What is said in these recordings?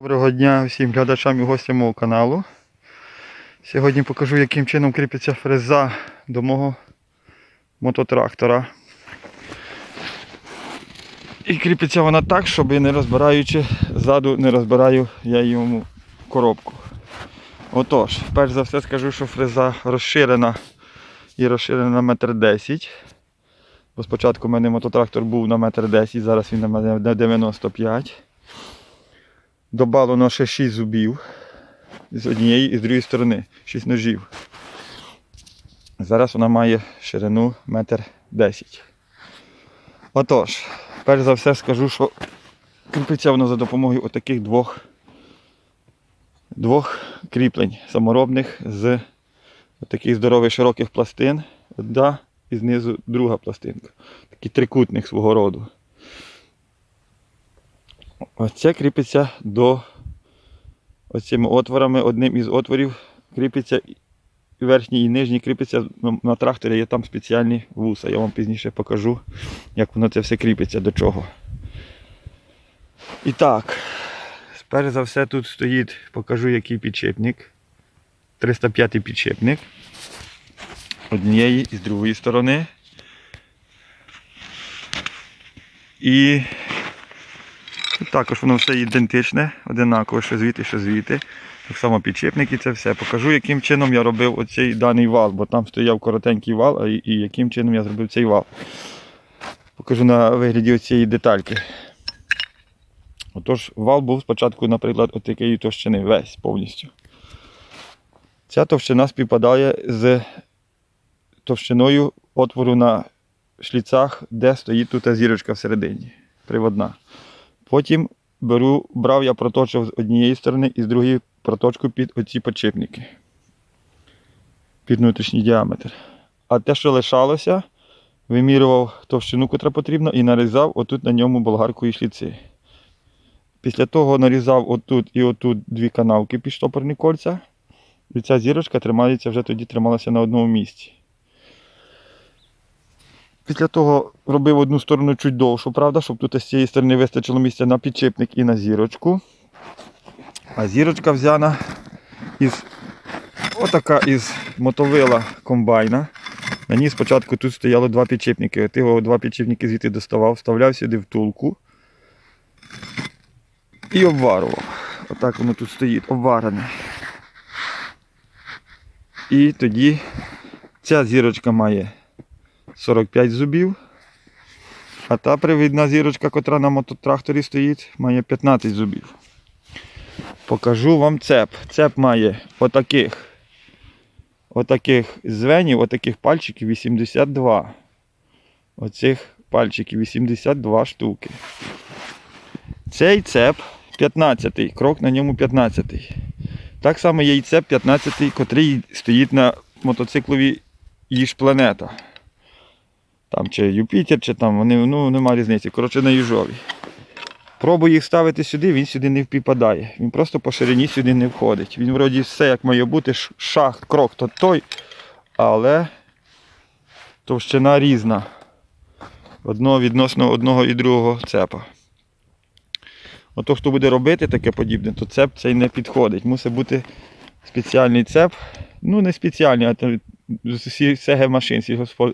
Доброго дня всім глядачам і гостям мого каналу. Сьогодні покажу, яким чином кріпиться фреза до мого мототрактора. І кріпиться вона так, щоб не розбираючи ззаду, не розбираю я йому коробку. Отож, перш за все скажу, що фреза розширена і розширена на метр десять. Бо спочатку в мене мототрактор був на метр десять, зараз він на мене на 95. Добавлено ще 6 зубів з однієї і з другої сторони, 6 ножів. Зараз вона має ширину 1,10 м. Отож, перш за все скажу, що кріпиться воно за допомогою отаких двох, двох кріплень саморобних з таких здорових широких пластин. Одна і знизу друга пластинка. Такі трикутник свого роду. Оце кріпиться до оцими отворами. Одним із отворів кріпиться і верхній і нижній кріпиться на- тракторі є там спеціальні вуса. Я вам пізніше покажу, як воно це все кріпиться до чого. І так, перш за все тут стоїть, покажу який підшипник. 305 підшипник. Однієї і з другої сторони. І також воно все ідентичне, одинаково, що звідти, що звідти. Так само підшипники, це все. Покажу, яким чином я робив оцей даний вал, бо там стояв коротенький вал, і, і яким чином я зробив цей вал. Покажу на вигляді оцієї детальки. Отож, вал був спочатку, наприклад, от такої товщини, весь повністю. Ця товщина співпадає з товщиною отвору на шліцах, де стоїть тут зірочка всередині, приводна. Потім беру, брав я проточив з однієї сторони і з другої проточку під оці подшипники. Під внутрішній діаметр. А те, що лишалося, вимірював товщину, котра потрібна, і нарізав отут на ньому болгаркою шліци. Після того нарізав отут і отут дві канавки під штопорні кольця. І ця зірочка тримається вже тоді трималася на одному місці. Після того робив одну сторону чуть довшу, правда, щоб тут з цієї сторони вистачило місця на підшипник і на зірочку. А зірочка взяна із отака із мотовила комбайна. На ній спочатку тут стояло два підшипники. Ти його два підшипники звідти доставав, вставляв сюди втулку і обварував. Отак воно тут стоїть, обварене. І тоді ця зірочка має 45 зубів. А та привідна зірочка, котра на мототракторі стоїть, має 15 зубів. Покажу вам цеп. Цеп має отаких, отаких звенів, отаких пальчиків 82. Оцих пальчиків 82 штуки. Цей цеп 15, крок на ньому 15-й. Так само є і цеп 15, котрий стоїть на мотоциклові Їж планета. Там чи Юпітер, чи там вони, ну нема різниці. Коротше, на їжові. Пробую їх ставити сюди, він сюди не впіпадає. Він просто по ширині сюди не входить. Він вроді все як має бути, шах, крок то той, але товщина різна. Одного відносно одного і другого цепа. Ото хто буде робити таке подібне, то цеп цей не підходить. Мусить бути спеціальний цеп. Ну, не спеціальний, а СГ машин,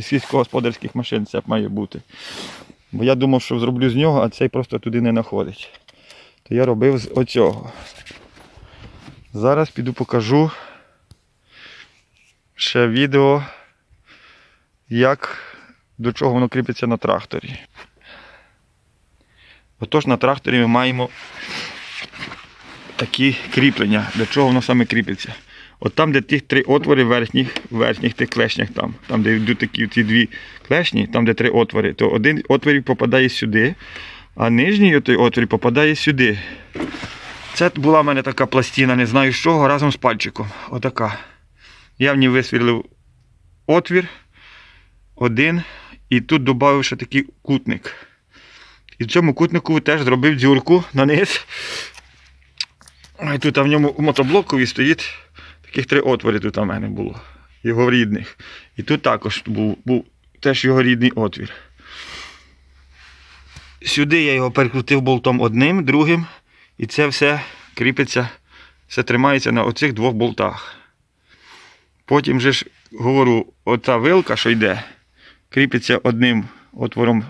сільськогосподарських машин цеп має бути. Бо я думав, що зроблю з нього, а цей просто туди не знаходить. То я робив з оцього. Зараз піду покажу ще відео, як до чого воно кріпиться на тракторі. Отож на тракторі ми маємо такі кріплення. Для чого воно саме кріпиться? От там, де тих три отвори верхніх, верхніх тих клешнях, там, там де йдуть такі ці дві клешні, там де три отвори, то один отвір попадає сюди, а нижній отвір попадає сюди. Це була в мене така пластина, не знаю з чого, разом з пальчиком. Отака. Я в ній висвірлив отвір, один, і тут додав ще такий кутник. І в цьому кутнику теж зробив дзюрку на низ. Тут а в ньому в мотоблокові стоїть таких три отвори тут у мене було. Його рідних. І тут також був, був теж його рідний отвір. Сюди я його перекрутив болтом одним, другим. І це все кріпиться, все тримається на оцих двох болтах. Потім же ж говорю, оця вилка, що йде, кріпиться одним отвором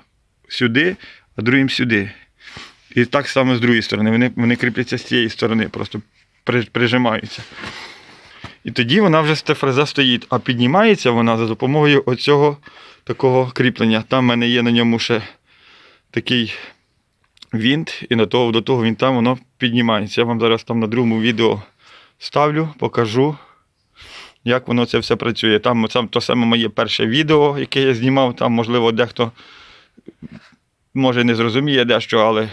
сюди, а другим сюди. І так само з другої сторони. Вони, вони кріпляться з цієї сторони, просто при- прижимаються. І тоді вона вже ця фреза стоїть, а піднімається вона за допомогою оцього такого кріплення. Там в мене є на ньому ще такий вінт, і на того, до того вінта воно піднімається. Я вам зараз там на другому відео ставлю, покажу, як воно це все працює. Там, там то саме моє перше відео, яке я знімав, там, можливо, дехто може не зрозуміє дещо, але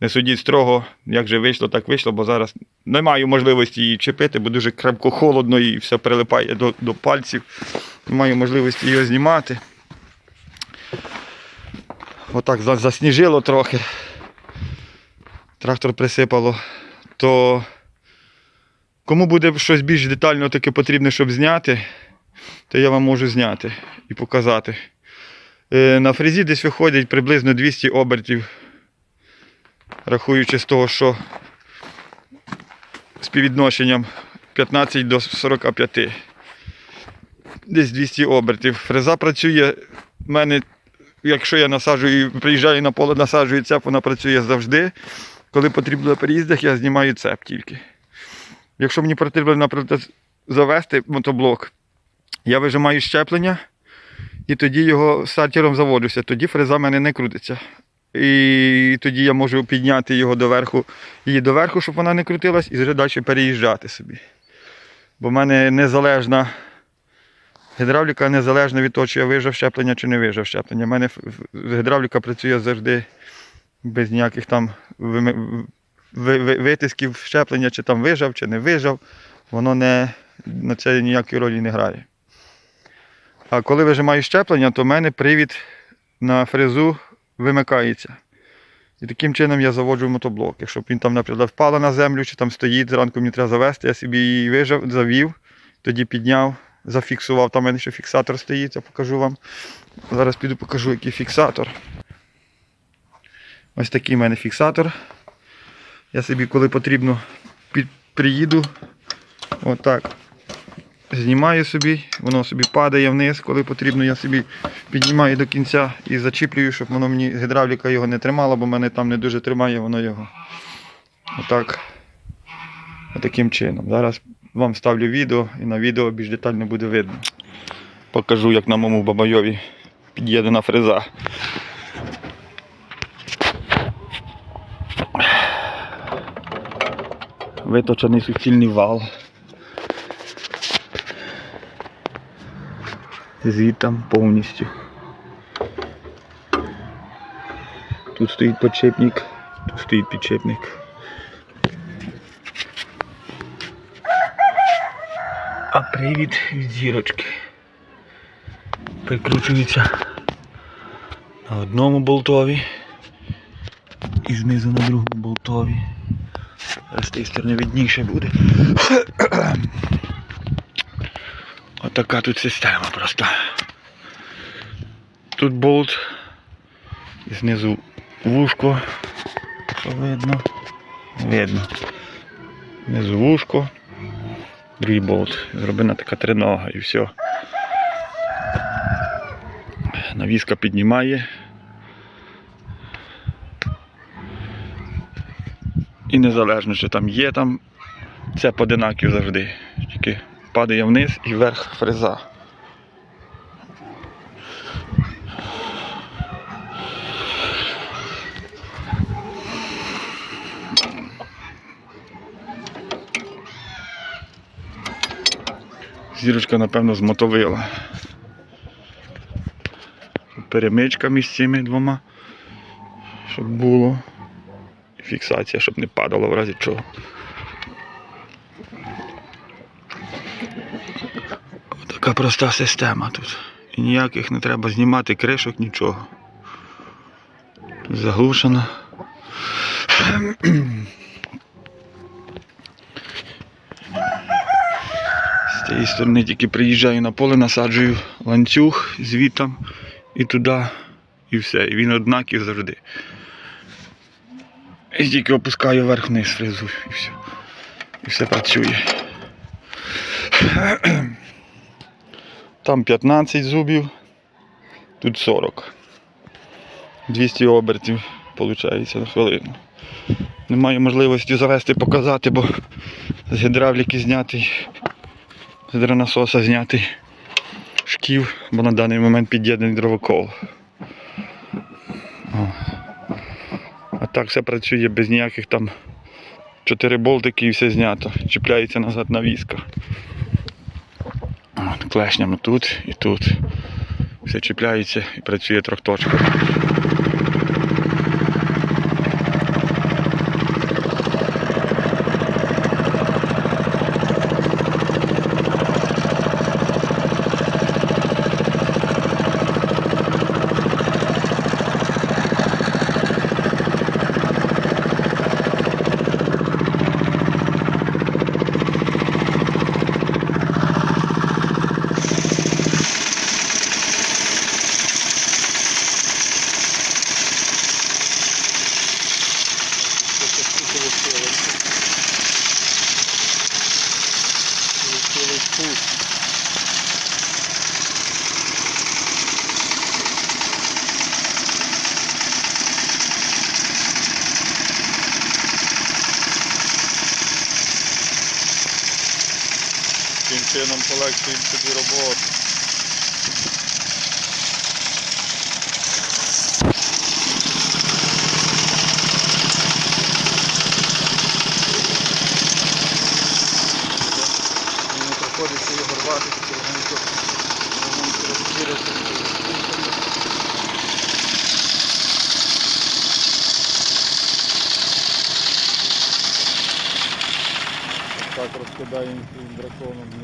не судіть строго, як же вийшло, так вийшло, бо зараз не маю можливості її чіпити, бо дуже крепко холодно і все прилипає до, до пальців. Не маю можливості його знімати. Отак засніжило трохи. Трактор присипало. То кому буде щось більш детально таке потрібне, щоб зняти, то я вам можу зняти і показати. Е, На фрезі десь виходить приблизно 200 обертів, рахуючи з того, що співвідношенням 15 до 45. Десь 200 обертів. Фреза працює в мене, якщо я насаджую, приїжджаю на поле, насаджую цеп, вона працює завжди. Коли потрібно на переїздах, я знімаю цеп тільки. Якщо мені потрібно, наприклад, завести мотоблок, я вижимаю щеплення і тоді його стартером заводжуся. Тоді фреза в мене не крутиться. І тоді я можу підняти його доверху, її доверху, щоб вона не крутилась, і вже далі переїжджати собі. Бо в мене незалежна гідравліка незалежна від того, чи я вижав щеплення чи не вижав щеплення. У мене гідравліка працює завжди без ніяких там витисків щеплення, чи там вижав, чи не вижав. Воно не, на це ніякої ролі не грає. А коли вижимаю щеплення, то в мене привід на фрезу вимикається. І таким чином я заводжу мотоблок. Якщо він там, наприклад, впала на землю, чи там стоїть, зранку мені треба завести, я собі її вижав, завів, тоді підняв, зафіксував. Там мене ще фіксатор стоїть, я покажу вам. Зараз піду покажу, який фіксатор. Ось такий в мене фіксатор. Я собі, коли потрібно, приїду, отак. Знімаю собі, воно собі падає вниз, коли потрібно, я собі піднімаю до кінця і зачіплюю, щоб воно мені гідравліка його не тримала, бо мене там не дуже тримає воно його. Отак. Отаким чином. Зараз вам ставлю відео і на відео більш детально буде видно. Покажу, як на моєму бабайові під'єднана фреза. Виточений суцільний вал. Звітом повністю. Тут стоїть підшипник, тут стоїть підшипник. А привід від зірочки. Прикручується на одному болтові і знизу на другому болтові. З тієї сторони відніше буде. Отака тут система просто. Тут болт. І знизу вушко. Що видно? Видно. Знизу вушко. Другий болт. Зроблена така тринога і все. Навіска піднімає. І незалежно, що там є, там це одинаків завжди. Падає вниз і вверх фреза. Зірочка, напевно, змотовила. Перемичка між цими двома, щоб було. Фіксація, щоб не падало в разі чого. Така проста система тут. І ніяких не треба знімати кришок, нічого. Заглушено. З цієї сторони тільки приїжджаю на поле, насаджую ланцюг звітом і туди, і все. І він однаків завжди. І тільки опускаю вверх вниз фрезу і все. І все працює. Там 15 зубів, тут 40. 200 обертів виходить на хвилину. Немає можливості завести показати, бо з гідравліки знятий, з дронасоса знятий шків, бо на даний момент під'єднаний дровокол. А так все працює без ніяких там 4 болтики і все знято. Чіпляється назад на візка. Клешнями тут і тут. Все чіпляється і працює трьохточка. полегшуємо собі роботу. Не приходиться його рвати, легенько легенько розкидати. Так розкидаємо цим драконом.